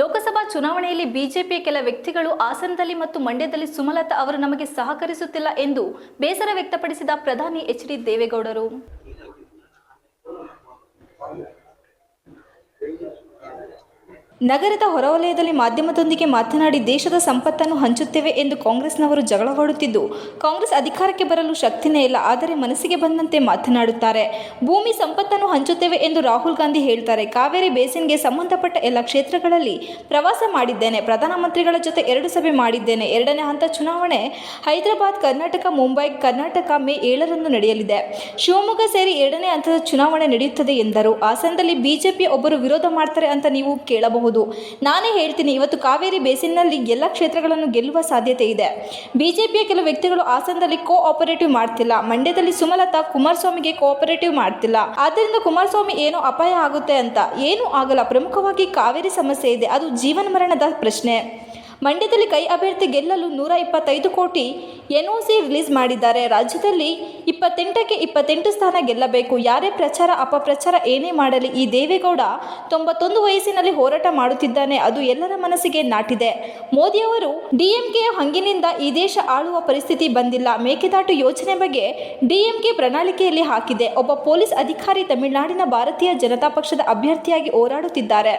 ಲೋಕಸಭಾ ಚುನಾವಣೆಯಲ್ಲಿ ಬಿಜೆಪಿಯ ಕೆಲ ವ್ಯಕ್ತಿಗಳು ಹಾಸನದಲ್ಲಿ ಮತ್ತು ಮಂಡ್ಯದಲ್ಲಿ ಸುಮಲತಾ ಅವರು ನಮಗೆ ಸಹಕರಿಸುತ್ತಿಲ್ಲ ಎಂದು ಬೇಸರ ವ್ಯಕ್ತಪಡಿಸಿದ ಪ್ರಧಾನಿ ಎಚ್ ಡಿ ದೇವೇಗೌಡರು. ನಗರದ ಹೊರವಲಯದಲ್ಲಿ ಮಾಧ್ಯಮದೊಂದಿಗೆ ಮಾತನಾಡಿ ದೇಶದ ಸಂಪತ್ತನ್ನು ಹಂಚುತ್ತೇವೆ ಎಂದು ಕಾಂಗ್ರೆಸ್ನವರು ಜಗಳವಾಡುತ್ತಿದ್ದು, ಕಾಂಗ್ರೆಸ್ ಅಧಿಕಾರಕ್ಕೆ ಬರಲು ಶಕ್ತಿನೇ ಇಲ್ಲ, ಆದರೆ ಮನಸ್ಸಿಗೆ ಬಂದಂತೆ ಮಾತನಾಡುತ್ತಾರೆ. ಭೂಮಿ ಸಂಪತ್ತನ್ನು ಹಂಚುತ್ತೇವೆ ಎಂದು ರಾಹುಲ್ ಗಾಂಧಿ ಹೇಳ್ತಾರೆ. ಕಾವೇರಿ ಬೇಸಿನ್ಗೆ ಸಂಬಂಧಪಟ್ಟ ಎಲ್ಲ ಕ್ಷೇತ್ರಗಳಲ್ಲಿ ಪ್ರವಾಸ ಮಾಡಿದ್ದೇನೆ, ಪ್ರಧಾನಮಂತ್ರಿಗಳ ಜೊತೆ ಎರಡು ಸಭೆ ಮಾಡಿದ್ದೇನೆ. ಎರಡನೇ ಹಂತ ಚುನಾವಣೆ, ಹೈದರಾಬಾದ್, ಕರ್ನಾಟಕ, ಮುಂಬೈ, ಕರ್ನಾಟಕ, ಮೇ ಏಳರಂದು ನಡೆಯಲಿದೆ. ಶಿವಮೊಗ್ಗ ಸೇರಿ ಎರಡನೇ ಹಂತದ ಚುನಾವಣೆ ನಡೆಯುತ್ತದೆ ಎಂದರು. ಹಾಸನದಲ್ಲಿ ಬಿಜೆಪಿ ಒಬ್ಬರು ವಿರೋಧ ಮಾಡ್ತಾರೆ ಅಂತ ನೀವು ಕೇಳಬಹುದು. ನಾನೇ ಹೇಳ್ತೀನಿ, ಇವತ್ತು ಕಾವೇರಿ ಬೇಸಿನ್ನಲ್ಲಿ ಎಲ್ಲ ಕ್ಷೇತ್ರಗಳನ್ನು ಗೆಲ್ಲುವ ಸಾಧ್ಯತೆ ಇದೆ. ಬಿಜೆಪಿಯ ಕೆಲವು ವ್ಯಕ್ತಿಗಳು ಹಾಸನದಲ್ಲಿ ಕೋಆಪರೇಟಿವ್ ಮಾಡ್ತಿಲ್ಲ. ಮಂಡ್ಯದಲ್ಲಿ ಸುಮಲತಾ ಕುಮಾರಸ್ವಾಮಿಗೆ ಕೋಆಪರೇಟಿವ್ ಮಾಡ್ತಿಲ್ಲ. ಆದ್ದರಿಂದ ಕುಮಾರಸ್ವಾಮಿ ಏನೋ ಅಪಾಯ ಆಗುತ್ತೆ ಅಂತ. ಏನೂ ಆಗಲ್ಲ. ಪ್ರಮುಖವಾಗಿ ಕಾವೇರಿ ಸಮಸ್ಯೆ ಇದೆ. ಅದು ಜೀವನ ಮರಣದ ಪ್ರಶ್ನೆ. ಮಂಡ್ಯದಲ್ಲಿ ಕೈ ಅಭ್ಯರ್ಥಿ ಗೆಲ್ಲಲು ನೂರ ಇಪ್ಪತ್ತೈದು ಕೋಟಿ ಎನ್ಒಸಿ ರಿಲೀಸ್ ಮಾಡಿದ್ದಾರೆ. ರಾಜ್ಯದಲ್ಲಿ ಇಪ್ಪತ್ತೆಂಟಕ್ಕೆ ಇಪ್ಪತ್ತೆಂಟು ಸ್ಥಾನ ಗೆಲ್ಲಬೇಕು. ಯಾರೇ ಪ್ರಚಾರ, ಅಪಪ್ರಚಾರ ಏನೇ ಮಾಡಲಿ, ಈ ದೇವೇಗೌಡ ತೊಂಬತ್ತೊಂದು ವಯಸ್ಸಿನಲ್ಲಿ ಹೋರಾಟ ಮಾಡುತ್ತಿದ್ದಾನೆ. ಅದು ಎಲ್ಲರ ಮನಸ್ಸಿಗೆ ನಾಟಿದೆ. ಮೋದಿಯವರು ಡಿಎಂಕೆಯ ಹಂಗಿನಿಂದ ಈ ದೇಶ ಆಳುವ ಪರಿಸ್ಥಿತಿ ಬಂದಿಲ್ಲ. ಮೇಕೆದಾಟು ಯೋಜನೆ ಬಗ್ಗೆ ಡಿಎಂಕೆ ಪ್ರಣಾಳಿಕೆಯಲ್ಲಿ ಹಾಕಿದೆ. ಒಬ್ಬ ಪೊಲೀಸ್ ಅಧಿಕಾರಿ ತಮಿಳುನಾಡಿನ ಭಾರತೀಯ ಜನತಾ ಪಕ್ಷದ ಅಭ್ಯರ್ಥಿಯಾಗಿ ಹೋರಾಡುತ್ತಿದ್ದಾರೆ.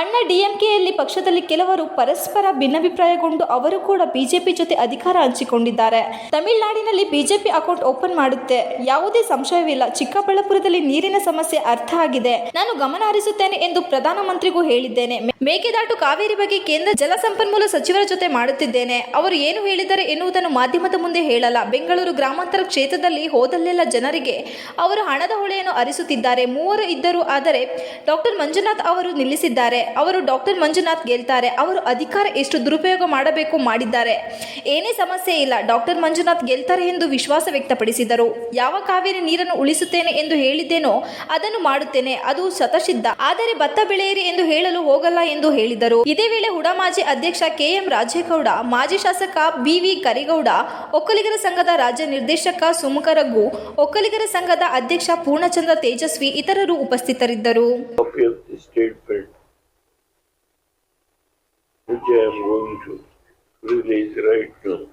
ಅಣ್ಣ ಡಿಎಂಕೆಯಲ್ಲಿ ಪಕ್ಷದಲ್ಲಿ ಕೆಲವರು ಪರಸ್ಪರ ಭಿನ್ನಾಭಿಪ್ರಾಯಗೊಂಡು ಅವರು ಕೂಡ ಬಿಜೆಪಿ ಜೊತೆ ಅಧಿಕಾರ ಹಂಚಿಕೊಂಡಿದ್ದಾರೆ. ತಮಿಳುನಾಡಿನಲ್ಲಿ ಬಿಜೆಪಿ ಅಕೌಂಟ್ ಓಪನ್ ಮಾಡುತ್ತೆ. ಯಾವುದೇ ಸಂಶಯವಿಲ್ಲ. ಚಿಕ್ಕಬಳ್ಳಾಪುರದಲ್ಲಿ ನೀರಿನ ಸಮಸ್ಯೆ ಅರ್ಥ ಆಗಿದೆ. ನಾನು ಗಮನ ಹರಿಸುತ್ತೇನೆ ಎಂದು ಪ್ರಧಾನಮಂತ್ರಿಗೂ ಹೇಳಿದ್ದೇನೆ. ಮೇಕೆದಾಟು ಕಾವೇರಿ ಬಗ್ಗೆ ಕೇಂದ್ರ ಜಲಸಂಪನ್ಮೂಲ ಸಚಿವರ ಜೊತೆ ಮಾಡುತ್ತಿದ್ದೇನೆ. ಅವರು ಏನು ಹೇಳಿದ್ದಾರೆ ಎನ್ನುವುದನ್ನು ಮಾಧ್ಯಮದ ಮುಂದೆ ಹೇಳಲ್ಲ. ಬೆಂಗಳೂರು ಗ್ರಾಮಾಂತರ ಕ್ಷೇತ್ರದಲ್ಲಿ ಹೋದಲ್ಲೆಲ್ಲ ಜನರಿಗೆ ಅವರು ಹಣದ ಹೊಳೆಯನ್ನು ಅರಿಸುತ್ತಿದ್ದಾರೆ. ಮೂವರು ಇದ್ದರು ಆದರೆ ಡಾಕ್ಟರ್ ಮಂಜುನಾಥ್ ಅವರು ನಿಲ್ಲಿಸಿದ್ದಾರೆ. ಅವರು ಡಾಕ್ಟರ್ ಮಂಜುನಾಥ್ ಗೆಲ್ತಾರೆ. ಅವರು ಅಧಿಕಾರ ಎಷ್ಟು ದುರುಪಯೋಗ ಮಾಡಬೇಕು ಮಾಡಿದ್ದಾರೆ. ಏನೇ ಸಮಸ್ಯೆ ಇಲ್ಲ, ಡಾಕ್ಟರ್ ಮಂಜುನಾಥ್ ಗೆಲ್ತಾರೆ ಎಂದು ವಿಶ್ವಾಸ ವ್ಯಕ್ತಪಡಿಸಿದರು. ಯಾವ ಕಾವೇರಿ ನೀರನ್ನು ಉಳಿಸುತ್ತೇನೆ ಎಂದು ಹೇಳಿದ್ದೇನೋ ಅದನ್ನು ಮಾಡುತ್ತೇನೆ, ಅದು ಶತಸಿದ್ಧ ಆದರೆ ಭತ್ತ ಬೆಳೆಯಿರಿ ಎಂದು ಹೇಳಲು ಹೋಗಲ್ಲ ಎಂದು ಹೇಳಿದರು. ಇದೇ ವೇಳೆ ಹುಡಮಾಜಿ ಅಧ್ಯಕ್ಷ ಕೆಎಂ ರಾಜೇಗೌಡ, ಮಾಜಿ ಶಾಸಕ ಬಿವಿ ಕರಿಗೌಡ, ಒಕ್ಕಲಿಗರ ಸಂಘದ ರಾಜ್ಯ ನಿರ್ದೇಶಕ ಸುಮುಖರಗು ಒಕ್ಕಲಿಗರ ಸಂಘದ ಅಧ್ಯಕ್ಷ ಪೂರ್ಣಚಂದ್ರ ತೇಜಸ್ವಿ ಇತರರು ಉಪಸ್ಥಿತರಿದ್ದರು. I am going to release right now.